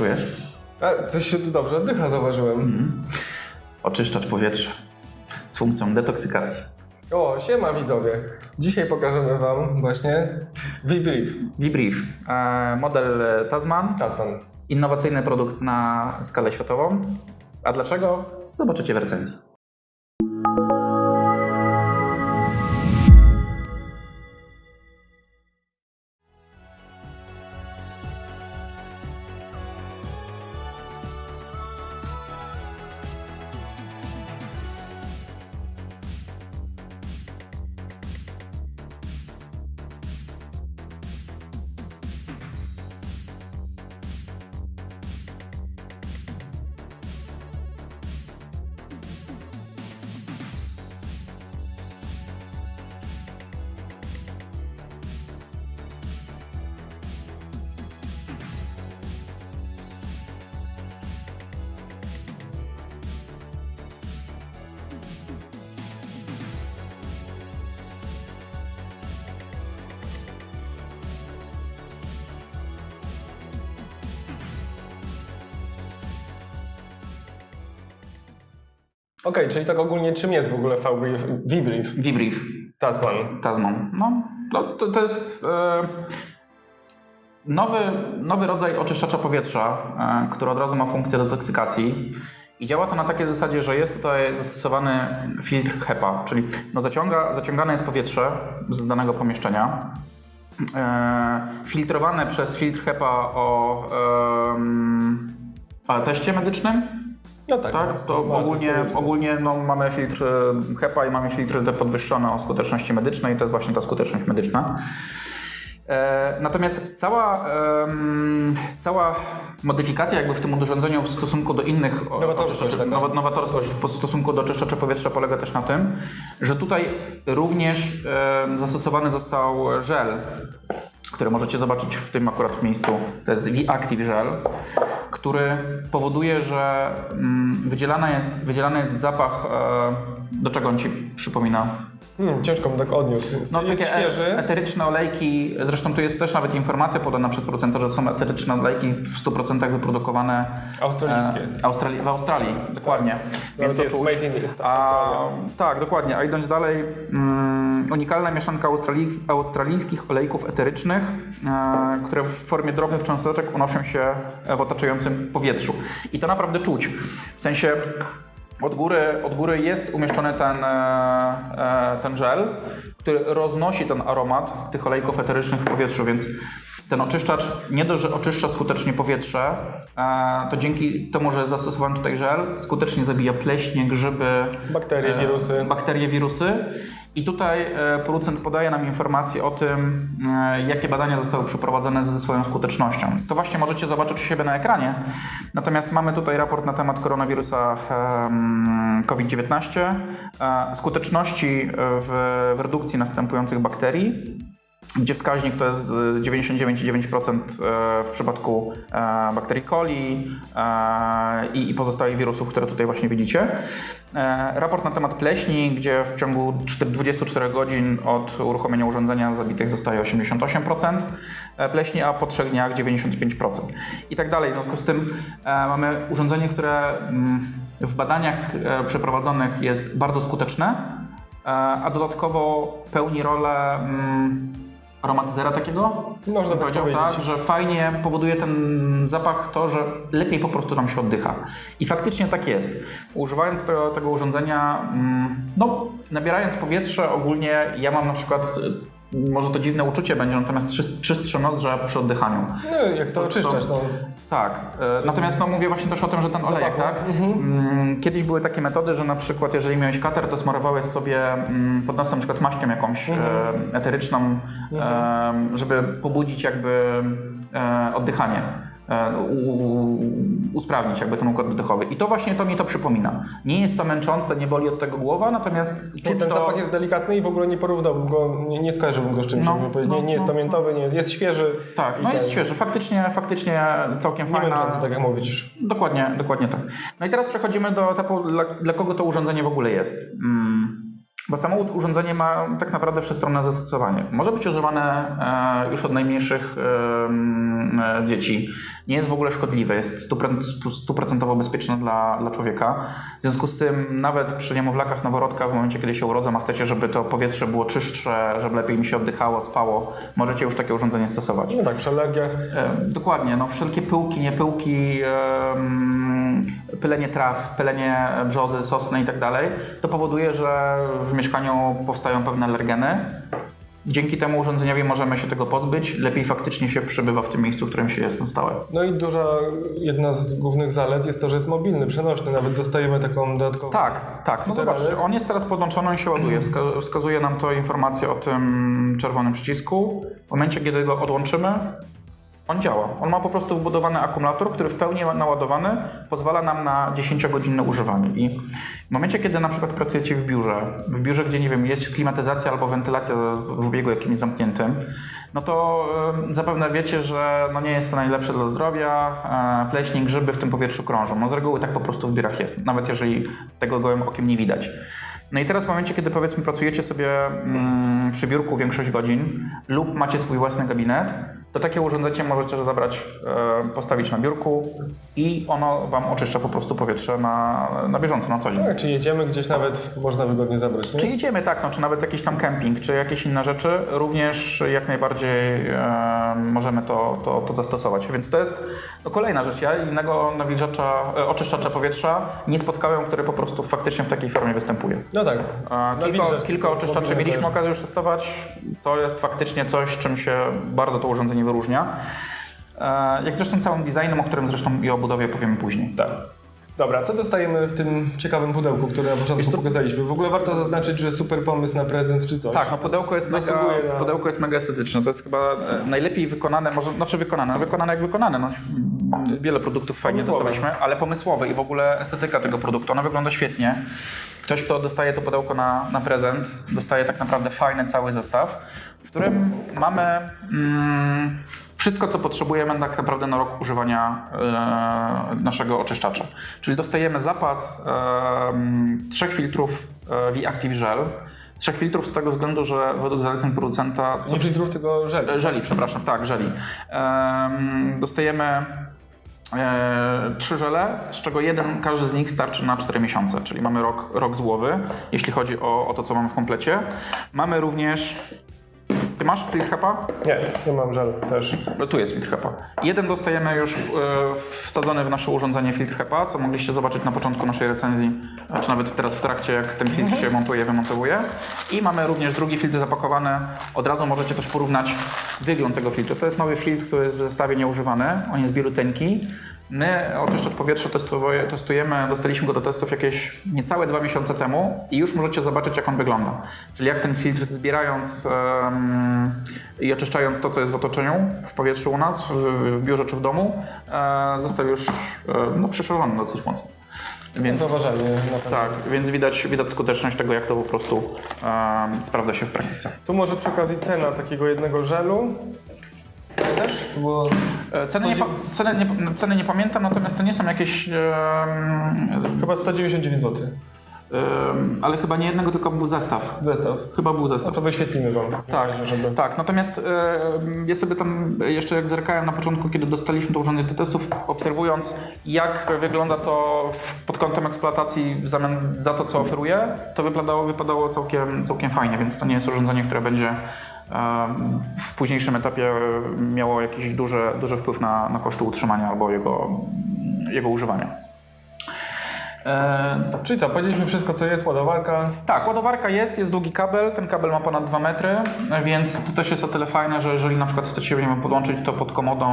Czujesz? A, coś się tu dobrze oddycha, zauważyłem. Oczyszczacz powietrza z funkcją detoksykacji. O, siema widzowie. Dzisiaj pokażemy wam właśnie V-Brief. V-Brief. E, model Tasman. Tasman. Innowacyjny produkt na skalę światową. A dlaczego? Zobaczycie w recenzji. Okej, czyli tak ogólnie czym jest w ogóle V-Brief? V-Brief. V-Brief. Tasman. Tasman. No, no to, to jest e, nowy, nowy rodzaj oczyszczacza powietrza, e, który od razu ma funkcję detoksykacji. I działa to na takiej zasadzie, że jest tutaj zastosowany filtr HEPA, czyli no zaciąga, zaciągane jest powietrze z danego pomieszczenia, e, filtrowane przez filtr HEPA o, o teście medycznym, No tak. tak, to ogólnie, ogólnie no, mamy filtr e, HEPA i mamy filtry te podwyższone o skuteczności medycznej, to jest właśnie ta skuteczność medyczna. E, natomiast cała, cała modyfikacja jakby w tym urządzeniu w stosunku do innych oczyszczaczy- taka. w stosunku do oczyszczacza powietrza polega też na tym, że tutaj również zastosowany został żel, który możecie zobaczyć w tym akurat miejscu. To jest V-Active Gel, który powoduje, że mm, wydzielany jest, wydzielany jest zapach, e, do czego on Ci przypomina? Hmm, ciężko bym tak odniósł. Jest, No, jest takie świeży. e- eteryczne olejki, zresztą tu jest też nawet informacja podana przez producenta, że są eteryczne olejki w 100% wyprodukowane Australijskie. e, Australi- w Australii, dokładnie. Nawet to jest made in A, tak, dokładnie. A idąc dalej, mm, unikalna mieszanka australi- australijskich olejków eterycznych, e, które w formie drobnych cząsteczek unoszą się w otaczającym powietrzu. I to naprawdę czuć. W sensie od góry, od góry jest umieszczony ten, e, e, ten żel, który roznosi ten aromat tych olejków eterycznych w powietrzu, więc ten oczyszczacz nie dość, że oczyszcza skutecznie powietrze, e, to dzięki temu, że jest zastosowany tutaj żel, skutecznie zabija pleśnie, grzyby, Bakterie, e, wirusy. bakterie, wirusy. I tutaj e, producent podaje nam informacje o tym, jakie badania zostały przeprowadzone ze swoją skutecznością. To właśnie możecie zobaczyć u siebie na ekranie. Natomiast mamy tutaj raport na temat koronawirusa em, COVID-19, e, skuteczności w redukcji następujących bakterii gdzie wskaźnik to jest y, 99,9% e, w przypadku e, bakterii coli e, i pozostałych wirusów, które tutaj właśnie widzicie. Raport na temat pleśni, gdzie w ciągu czter- 24 godzin od uruchomienia urządzenia zabitych zostaje 88% e, pleśni, a po 3 dniach 95%. I tak dalej. W związku z tym mamy urządzenie, które mm, w badaniach przeprowadzonych jest bardzo skuteczne, a dodatkowo pełni rolę mm, aromatyzera takiego. Można tak powiedzieć. tak, że fajnie powoduje ten zapach to, że lepiej po prostu nam się oddycha. I faktycznie tak jest. Używając tego, tego urządzenia, mm, no, nabierając powietrze, ogólnie ja mam na przykład, może to dziwne uczucie będzie, natomiast czys- czystsze nozdrza przy oddychaniu. No jak to oczyszczasz, no. Tak. e, Natomiast no, mówię właśnie też o tym, że ten olejek, tak? Mm, Kiedyś były takie metody, że na przykład jeżeli miałeś kater, to smarowałeś sobie mm, pod nosem na przykład maścią jakąś e, eteryczną, e, żeby pobudzić jakby oddychanie. E, usprawnić jakby ten układ oddechowy. I to właśnie to mi to przypomina. Nie jest to męczące, nie boli od tego głowa, natomiast Nie, czuć ten to... zapach jest delikatny i w ogóle nie porównałbym go, nie, nie skojarzyłbym go z czymś, No, no, nie, nie jest to no, miętowy, nie, jest świeży. Tak, no jest świeży. Faktycznie, faktycznie całkiem Nie fajna. męczący, tak jak mówisz. Dokładnie, dokładnie tak. No i teraz przechodzimy do etapu, dla, dla kogo to urządzenie w ogóle jest. Mm. Bo samo urządzenie ma tak naprawdę wszechstronne zastosowanie. Może być używane e, już od najmniejszych em, e, dzieci. Nie jest w ogóle szkodliwe, jest stuprocentowo bezpieczne dla, dla człowieka. W związku z tym nawet przy niemowlakach, noworodkach, w momencie kiedy się urodzą, a chcecie, żeby to powietrze było czystsze, żeby lepiej im się oddychało, spało, możecie już takie urządzenie stosować. No tak, przy alergiach. E, Dokładnie, no wszelkie pyłki, niepyłki, pylenie traw, pylenie brzozy, sosny i tak dalej, to powoduje, że w mieszkaniu powstają pewne alergeny. Dzięki temu urządzeniowi możemy się tego pozbyć, lepiej faktycznie się przebywa w tym miejscu, w którym się jest na stałe. No i duża, jedna z głównych zalet jest to, że jest mobilny, przenośny. Nawet dostajemy taką dodatkową. Tak, tak. No zobaczcie, on jest teraz podłączony i się ładuje. Wska- wskazuje nam to informację o tym czerwonym przycisku. W momencie, kiedy go odłączymy, on działa. On ma po prostu wbudowany akumulator, który w pełni naładowany pozwala nam na 10-godzinne używanie. I w momencie, kiedy na przykład pracujecie w biurze, w biurze, gdzie nie wiem, jest klimatyzacja albo wentylacja w obiegu jakimś zamkniętym, no to zapewne wiecie, że no nie jest to najlepsze dla zdrowia. E, pleśń, grzyby w tym powietrzu krążą. No z reguły tak po prostu w biurach jest, nawet jeżeli tego gołym okiem nie widać. No i teraz w momencie, kiedy powiedzmy pracujecie sobie mm, przy biurku większość godzin lub macie swój własny gabinet, to takie urządzenie możecie zabrać, e, postawić na biurku i ono Wam oczyszcza po prostu powietrze na, na bieżąco, na co dzień. Tak, czy jedziemy gdzieś nawet, można wygodnie zabrać, nie? Czy jedziemy, tak, no, czy nawet jakiś tam kemping, czy jakieś inne rzeczy, również jak najbardziej e, możemy to, to, to zastosować. Więc to jest no, kolejna rzecz. Ja innego nawilżacza, e, oczyszczacza powietrza nie spotkałem, który po prostu faktycznie w takiej formie występuje. No tak. E, Kilka, kilka oczyszczaczy mieliśmy okazję już testować. To jest faktycznie coś, czym się bardzo to urządzenie wyróżnia. E, Jak zresztą całym designem, o którym zresztą i o budowie powiemy później. Tak. Dobra, co dostajemy w tym ciekawym pudełku, które na początku pokazaliśmy? W ogóle warto zaznaczyć, że super pomysł na prezent czy coś. Tak, no pudełko jest, mega, na- pudełko jest mega estetyczne. To jest chyba e, najlepiej wykonane, może, znaczy wykonane, wykonane jak wykonane. No, wiele produktów fajnie dostaliśmy, ale pomysłowe i w ogóle estetyka tego produktu, ona wygląda świetnie. Ktoś, kto dostaje to pudełko na, na prezent, dostaje tak naprawdę fajny cały zestaw, w którym mamy mm, wszystko, co potrzebujemy tak naprawdę na rok używania e, naszego oczyszczacza. Czyli dostajemy zapas e, trzech filtrów e, V-Active Gel. Trzech filtrów z tego względu, że według zaleceń producenta Nie filtrów, tylko żeli. E, Żeli, przepraszam, tak, żeli. Em, dostajemy trzy żele, z czego jeden, każdy z nich starczy na 4 miesiące, czyli mamy rok, rok z głowy, jeśli chodzi o, o to, co mamy w komplecie. Mamy również... Ty masz filtrhepa? Nie, nie mam żel też. No, Tu jest filtrhepa. Jeden dostajemy już w, e, wsadzony w nasze urządzenie filtrhepa, co mogliście zobaczyć na początku naszej recenzji, czy nawet teraz w trakcie, jak ten filtr się montuje, wymontowuje. I mamy również drugi filtr zapakowany. Od razu możecie też porównać wygląd tego filtru. To jest nowy filtr, który jest w zestawie nieużywany. On jest bieluteńki. My oczyszczacz powietrza testuje- testujemy, dostaliśmy go do testów jakieś niecałe dwa miesiące temu i już możecie zobaczyć, jak on wygląda. Czyli jak ten filtr zbierając em, i oczyszczając to, co jest w otoczeniu, w powietrzu u nas, w, w biurze czy w domu, e, został już e, no, przyszywany dosyć mocno. Więc, Zauważalnie na pewno. tak, więc widać, widać skuteczność tego, jak to po prostu em, sprawdza się w praktyce. Tu może przy okazji cena takiego jednego żelu. Też? To było... Ceny nie, ceny, nie, ceny nie pamiętam, natomiast to nie są jakieś Chyba 199 zł. ale chyba nie jednego, tylko był zestaw. Zestaw. Chyba był No zestaw. to wyświetlimy wam. Tak, razie, żeby... tak. Natomiast e, ja sobie tam jeszcze jak zerkałem na początku, kiedy dostaliśmy to urządzenie do testów, obserwując jak wygląda to pod kątem eksploatacji w zamian za to, co oferuje, to wypadało, wypadało całkiem, całkiem fajnie, więc to nie jest urządzenie, które będzie w późniejszym etapie miało jakiś duży, duży wpływ na, na koszty utrzymania albo jego, jego używania. E, Czyli co, powiedzieliśmy wszystko, co jest, ładowarka. tak, ładowarka jest, jest długi kabel, ten kabel ma ponad 2 metry, więc to też jest o tyle fajne, że jeżeli na przykład chcecie nie wiem, podłączyć to pod komodą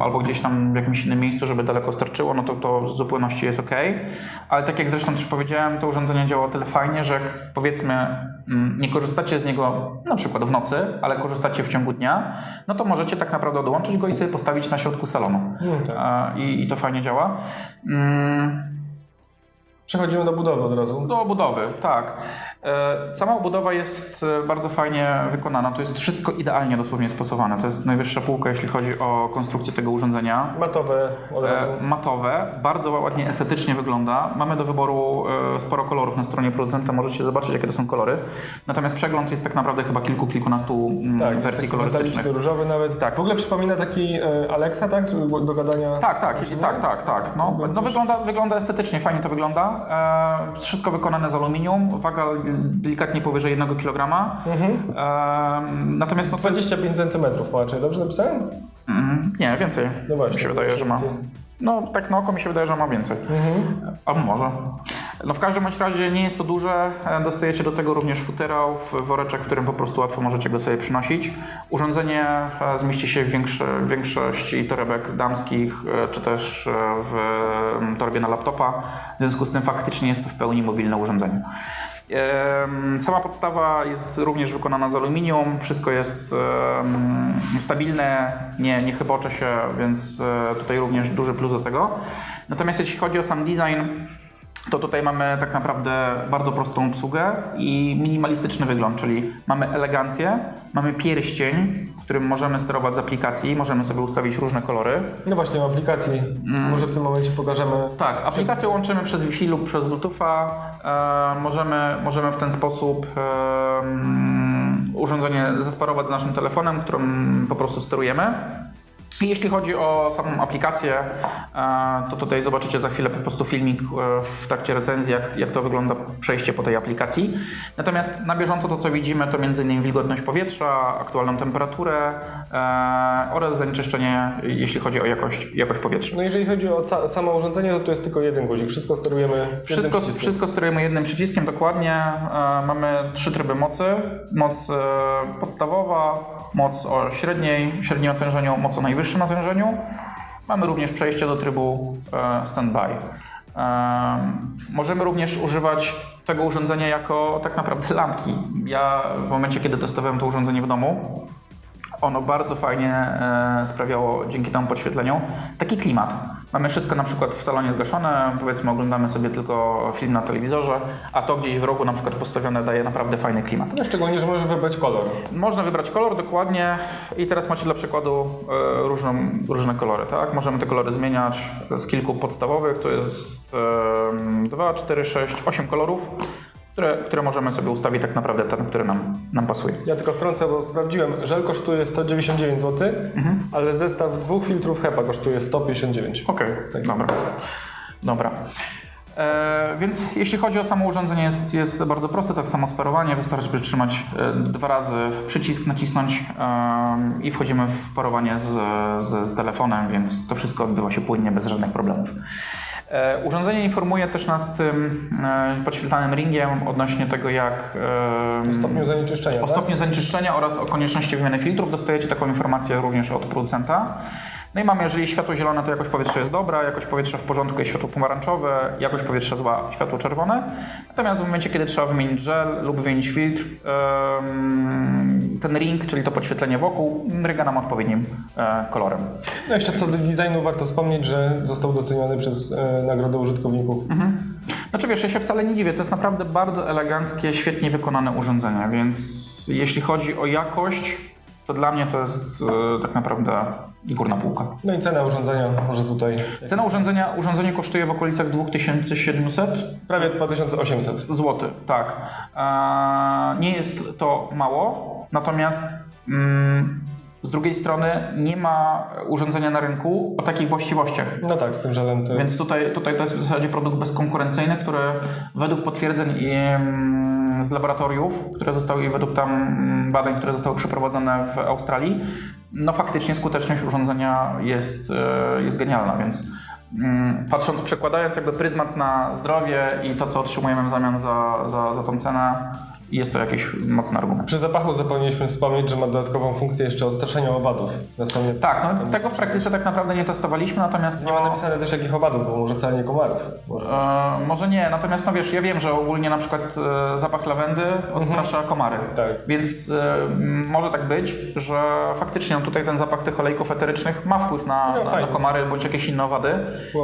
albo gdzieś tam w jakimś innym miejscu, żeby daleko starczyło, no to to z zupełności jest ok. Ale tak jak zresztą też powiedziałem, to urządzenie działa o tyle fajnie, że jak powiedzmy mm, nie korzystacie z niego na przykład w nocy, ale korzystacie w ciągu dnia, no to możecie tak naprawdę odłączyć go i sobie postawić na środku salonu. No tak. E, I, I to fajnie działa. Mm, Przechodzimy do budowy od razu. do budowy, tak. E, Sama obudowa jest e, bardzo fajnie wykonana. To jest wszystko idealnie dosłownie spasowane. To jest najwyższa półka, jeśli chodzi o konstrukcję tego urządzenia. Matowe od razu. E, Matowe, bardzo ładnie estetycznie wygląda. Mamy do wyboru sporo kolorów na stronie producenta, możecie zobaczyć jakie to są kolory. Natomiast przegląd jest tak naprawdę chyba kilku, kilkunastu mm, Tak, wersji taki kolorystycznych. metaliczny, różowy nawet. Tak. W ogóle przypomina taki Alexa, tak? Do gadania. Tak, tak, tak, tak, tak. No, no wygląda, wygląda estetycznie, fajnie to wygląda. Wszystko wykonane z aluminium, waga delikatnie powyżej 1 kg. E, natomiast no, to jest, 25 cm ma, dobrze napisałem? mm, nie, więcej. No właśnie, mi się wydaje, że ma. No tak na oko mi się wydaje, że ma więcej. Albo może. No w każdym bądź razie nie jest to duże. E, Dostajecie do tego również futerał, w woreczek, w którym po prostu łatwo możecie go sobie przynosić. Urządzenie e, zmieści się w większe, większości torebek damskich, e, czy też w torbie na laptopa. W związku z tym faktycznie jest to w pełni mobilne urządzenie. Sama podstawa jest również wykonana z aluminium, wszystko jest stabilne, nie, nie chybocze się, więc e, tutaj również duży plus do tego. Natomiast jeśli chodzi o sam design, to tutaj mamy tak naprawdę bardzo prostą obsługę i minimalistyczny wygląd, czyli mamy elegancję, mamy pierścień, którym możemy sterować z aplikacji, możemy sobie ustawić różne kolory. No właśnie, w aplikacji. Mm. Może w tym momencie pokażemy. Tak, aplikację łączymy przez Wi-Fi lub przez Bluetootha. E, możemy, możemy w ten sposób e, urządzenie zesparować z naszym telefonem, którym po prostu sterujemy. I jeśli chodzi o samą aplikację, e, to tutaj zobaczycie za chwilę po prostu filmik e, w trakcie recenzji, jak, jak to wygląda przejście po tej aplikacji. Natomiast na bieżąco to, co widzimy, to m.in. wilgotność powietrza, aktualną temperaturę e, oraz zanieczyszczenie, jeśli chodzi o jakość, jakość powietrza. No jeżeli chodzi o samo urządzenie, to tu jest tylko jeden guzik. Wszystko sterujemy jednym Wszystko, przyciskiem. wszystko sterujemy jednym przyciskiem, dokładnie. Mamy trzy tryby mocy. Moc podstawowa, moc o średniej, średnim natężeniu, moc o najwyższym natężeniu. Mamy również przejście do trybu e, standby. Możemy również używać tego urządzenia jako tak naprawdę lampki. Ja w momencie, kiedy testowałem to urządzenie w domu, ono bardzo fajnie e, sprawiało dzięki temu podświetleniu taki klimat. Mamy wszystko na przykład w salonie zgaszone, powiedzmy oglądamy sobie tylko film na telewizorze, a to gdzieś w rogu na przykład postawione daje naprawdę fajny klimat. No, szczególnie, że możesz wybrać kolor. Można wybrać kolor dokładnie i teraz macie dla przykładu e, różną, różne kolory, tak? Możemy te kolory zmieniać z kilku podstawowych, to jest e, 2, 4, 6, 8 kolorów, które, które możemy sobie ustawić tak naprawdę ten, który nam, nam pasuje. Ja tylko wtrącę, bo sprawdziłem. Żel kosztuje 199 zł, Mhm. ale zestaw dwóch filtrów HEPA kosztuje 159. Okej, dobra. Dobra. E, więc jeśli chodzi o samo urządzenie, jest, jest bardzo proste, tak samo sparowanie. Wystarczy przytrzymać e, dwa razy przycisk, nacisnąć e, i wchodzimy w parowanie z, z, z telefonem, więc to wszystko odbywa się płynnie, bez żadnych problemów. E, urządzenie informuje też nas tym e, podświetlanym ringiem odnośnie tego, jak O stopniu zanieczyszczenia, o tak? stopniu zanieczyszczenia oraz o konieczności wymiany filtrów. Dostajecie taką informację również od producenta. No i mamy, jeżeli światło zielone, to jakość powietrza jest dobra, jakość powietrza w porządku jest światło pomarańczowe, jakość powietrza zła, światło czerwone. Natomiast w momencie, kiedy trzeba wymienić żel lub wymienić filtr, ten ring, czyli to podświetlenie wokół, mryga nam odpowiednim e, kolorem. No jeszcze co do designu warto wspomnieć, że został doceniony przez e, Nagrodę Użytkowników. Znaczy wiesz, ja się wcale nie dziwię, to jest naprawdę bardzo eleganckie, świetnie wykonane urządzenie, więc jeśli chodzi o jakość, to dla mnie to jest e, tak naprawdę górna półka. No i cena urządzenia może tutaj Cena urządzenia, urządzenie kosztuje w okolicach 2700 prawie 2800. zł, tak. Eee, nie jest to mało, natomiast mm, z drugiej strony nie ma urządzenia na rynku o takich właściwościach. No tak, z tym żelem to jest... Więc tutaj, tutaj to jest w zasadzie produkt bezkonkurencyjny, który według potwierdzeń i, mm, z laboratoriów, które zostały według tam mm, badań, które zostały przeprowadzone w Australii, no faktycznie skuteczność urządzenia jest, e, jest genialna, więc mm, patrząc, przekładając jakby pryzmat na zdrowie i to, co otrzymujemy w zamian za, za, za tą cenę, jest to jakiś mocny argument. Przy zapachu zapomnieliśmy wspomnieć, że ma dodatkową funkcję jeszcze odstraszania owadów. Dosłownie Tak, no, tego w praktyce tak naprawdę nie testowaliśmy, natomiast Nie ma napisane też jakich owadów, bo może wcale nie komarów. Może. E, może nie, natomiast no wiesz, ja wiem, że ogólnie na przykład e, zapach lawendy odstrasza komary. Tak. Więc e, może tak być, że faktycznie no, tutaj ten zapach tych olejków eterycznych ma wpływ na, No, na, na komary bądź jakieś inne owady.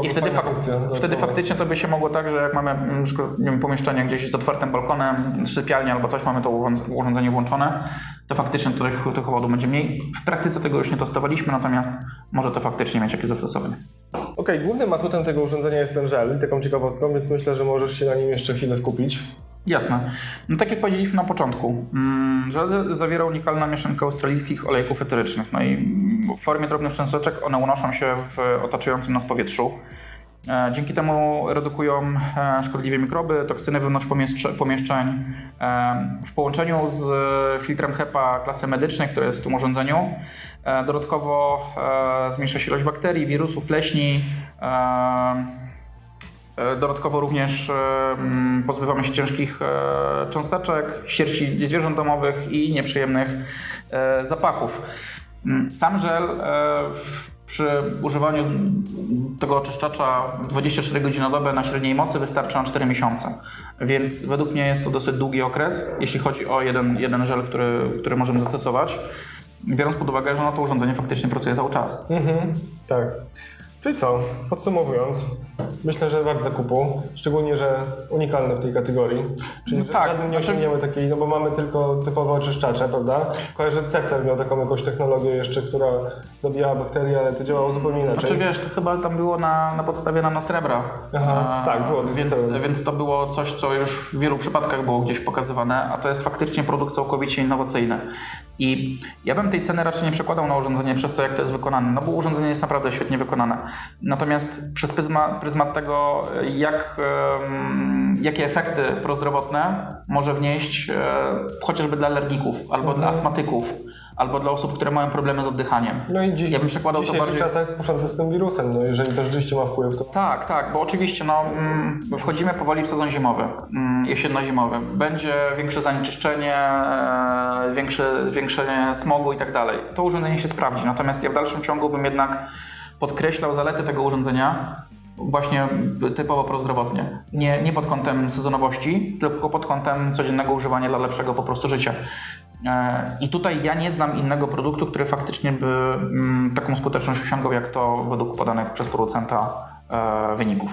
I wtedy, fak- funkcja wtedy faktycznie to by się mogło tak, że jak mamy mm, nie wiem, pomieszczenie gdzieś z otwartym balkonem, sypialnia albo coś, mamy to urząd- urządzenie włączone, to faktycznie tych, tych owadów będzie mniej. W praktyce tego już nie testowaliśmy, natomiast może to faktycznie mieć jakieś zastosowanie. Okej, głównym atutem tego urządzenia jest ten żel taką ciekawostką, więc myślę, że możesz się na nim jeszcze chwilę skupić. Jasne. No tak jak powiedzieliśmy na początku, mm, żel zawiera unikalną mieszankę australijskich olejków eterycznych. No i w formie drobnych cząsteczek one unoszą się w otaczającym nas powietrzu. E, Dzięki temu redukują e, szkodliwe mikroby, toksyny wewnątrz pomieszcze- pomieszczeń. E, W połączeniu z filtrem HEPA klasy medycznej, który jest w tym urządzeniu, dodatkowo zmniejsza się ilość bakterii, wirusów, pleśni. Dodatkowo również pozbywamy się ciężkich cząsteczek, sierści zwierząt domowych i nieprzyjemnych zapachów. Mm, Sam żel przy używaniu tego oczyszczacza 24 godziny na dobę na średniej mocy wystarcza na 4 miesiące. Więc według mnie jest to dosyć długi okres, jeśli chodzi o jeden, jeden żel, który, który możemy zastosować. Biorąc pod uwagę, że no to urządzenie faktycznie pracuje cały czas. Mhm, tak. Czyli co, podsumowując, myślę, że wart zakupu, szczególnie, że unikalny w tej kategorii. Czyli że tak, nie znaczy- osiągniemy takiej, no bo mamy tylko typowe oczyszczacze, prawda? Kojarzę, że Sektor miał taką jakąś technologię jeszcze, która zabijała bakterie, ale to działało zupełnie inaczej. Znaczy wiesz, to chyba tam było na, na podstawie nanosrebra. Aha, E, tak, było to więc, więc to było coś, co już w wielu przypadkach było gdzieś pokazywane, a to jest faktycznie produkt całkowicie innowacyjny. I ja bym tej ceny raczej nie przekładał na urządzenie przez to, jak to jest wykonane, no bo urządzenie jest naprawdę świetnie wykonane. Natomiast przez pryzma, pryzmat tego, jak, jakie efekty prozdrowotne może wnieść e, chociażby dla alergików, albo dla astmatyków, albo dla osób, które mają problemy z oddychaniem. No i dziś, Ja bym przekładał w to bardziej- czasach kuszące z tym wirusem, no jeżeli to rzeczywiście ma wpływ, to... Tak, tak, bo oczywiście no, mm, wchodzimy powoli w sezon zimowy, mm, jesienno-zimowy. Będzie większe zanieczyszczenie, e, większe zwiększenie smogu i tak dalej. To urządzenie się sprawdzi, natomiast ja w dalszym ciągu bym jednak podkreślał zalety tego urządzenia właśnie typowo prozdrowotnie. Nie, nie pod kątem sezonowości, tylko pod kątem codziennego używania dla lepszego po prostu życia. E, I tutaj ja nie znam innego produktu, który faktycznie by mm, taką skuteczność osiągał, jak to według podanych przez producenta e, wyników.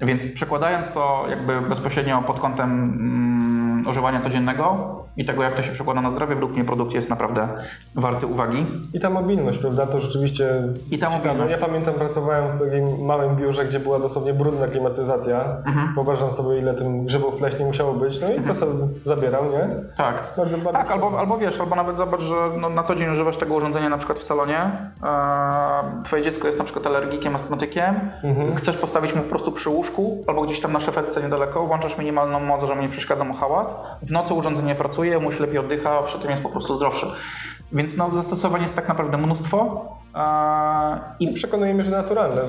Więc przekładając to jakby bezpośrednio pod kątem mm, używania codziennego i tego, jak to się przekłada na zdrowie, według mnie produkt jest naprawdę warty uwagi. I ta mobilność, prawda, to rzeczywiście I ta ciekawe. mobilność. Ja pamiętam, pracowałem w takim małym biurze, gdzie była dosłownie brudna klimatyzacja. Mhm. Wyobrażam sobie, ile tym grzybów pleśni musiało być, no i to sobie zabierał, nie? Tak. Bardzo, bardzo Tak, albo, albo wiesz, albo nawet zobacz, że no, na co dzień używasz tego urządzenia na przykład w salonie, e, twoje dziecko jest na przykład alergikiem, astmatykiem, chcesz postawić mu po prostu przy łóżku albo gdzieś tam na szafetce niedaleko, włączasz minimalną moc, żeby nie przeszkadza mu hałas, w nocy urządzenie pracuje, mu się lepiej oddycha, przy tym jest po prostu zdrowszy. Więc no, zastosowań jest tak naprawdę mnóstwo i przekonujemy, że naturalne.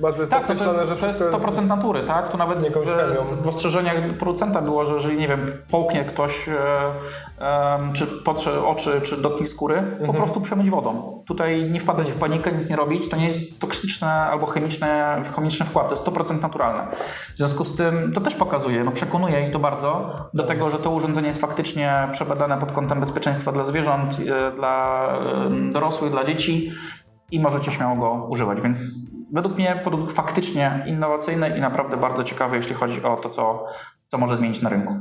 Bardzo jest tak, to jest, że to jest wszystko 100% natury, tak? Tu nawet jakąś chemią. w, w ostrzeżeniach producenta było, że jeżeli, nie wiem, połknie ktoś, e, em, czy potrze oczy, czy dotknie skóry, po Mhm. prostu przemyć wodą. Tutaj nie wpadać w panikę, nic nie robić, to nie jest toksyczne albo chemiczne, chemiczny wkład, to jest 100% naturalne. W związku z tym to też pokazuje, no przekonuje i to bardzo do tego, że to urządzenie jest faktycznie przebadane pod kątem bezpieczeństwa dla zwierząt, e, dla e, dorosłych, dla dzieci i możecie śmiało go używać. Więc według mnie produkt faktycznie innowacyjny i naprawdę bardzo ciekawy, jeśli chodzi o to, co, co może zmienić na rynku.